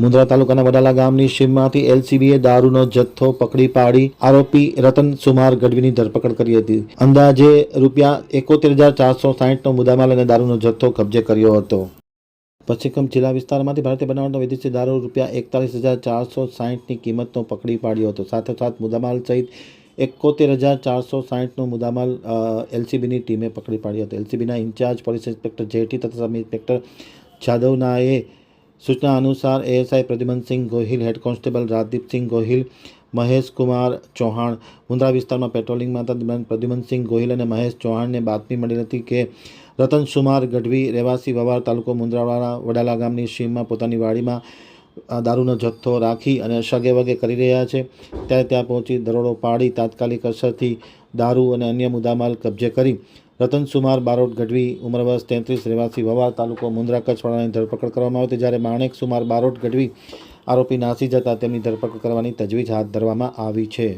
મુંદ્રા તાલુકાના વડાલા ગામની શીમમાંથી એલસીબીએ દારૂનો જથ્થો પકડી પાડી આરોપી રતન સુમાર ગઢવીની ધરપકડ કરી હતી. અંદાજે રૂપિયા એકોતેર હજાર ચારસો સાહીઠનો મુદ્દામાલ અને દારૂનો જથ્થો કબજે કર્યો હતો. પશ્ચિમ જિલ્લા વિસ્તારમાંથી ભારતીય બનાવટનો વિદેશી દારૂ રૂપિયા એકતાલીસ હજાર ચારસો સાહીઠની કિંમતનો પકડી પાડ્યો હતો. સાથોસાથ મુદ્દામાલ સહિત એકોતેર હજાર ચારસો સાહીઠનો મુદ્દામાલ એલસીબીની ટીમે પકડી પાડ્યો હતો. એલસીબીના ઇન્ચાર્જ પોલીસ ઇન્સ્પેક્ટર જેટી તથા સબ ઇન્સ્પેક્ટર જાદવનાએ સૂચના અનુસાર ASI Pradyumansinh Gohil, head constable Rajdeepsinh Gohil, Mahesh Kumar Chauhan. Mundra વિસ્તારમાં પેટ્રોલિંગમાં હતા દરમિયાન પ્રદ્યુમનસિંહ ગોહિલ અને મહેશ ચૌહાણને બાતમી મળી હતી કે રતન સુમાર ગઢવી રહેવાસી વવાર તાલુકો મુંદ્રાવાળા વડાલા ગામની સીમમાં પોતાની વાડીમાં દારૂનો જથ્થો રાખી અને સગે વગે કરી રહ્યા છે. ત્યારે ત્યાં પહોંચી દરોડો પાડી તાત્કાલિક અસરથી દારૂ અને અન્ય મુદ્દામાલ કબજે કરી રતન સુમાર બારોટ ગઢવી ઉંમર વર્ષ તેત્રીસ, રહેવાસી વવા તાલુકો મુન્દ્રા કચ્છવાળાની ધરપકડ કરવામાં આવી જ્યારે માણેક સુમાર બારોટ ગઢવી આરોપી નાસી જતા તેમની ધરપકડ કરવાની તજવીજ હાથ ધરવામાં આવી છે.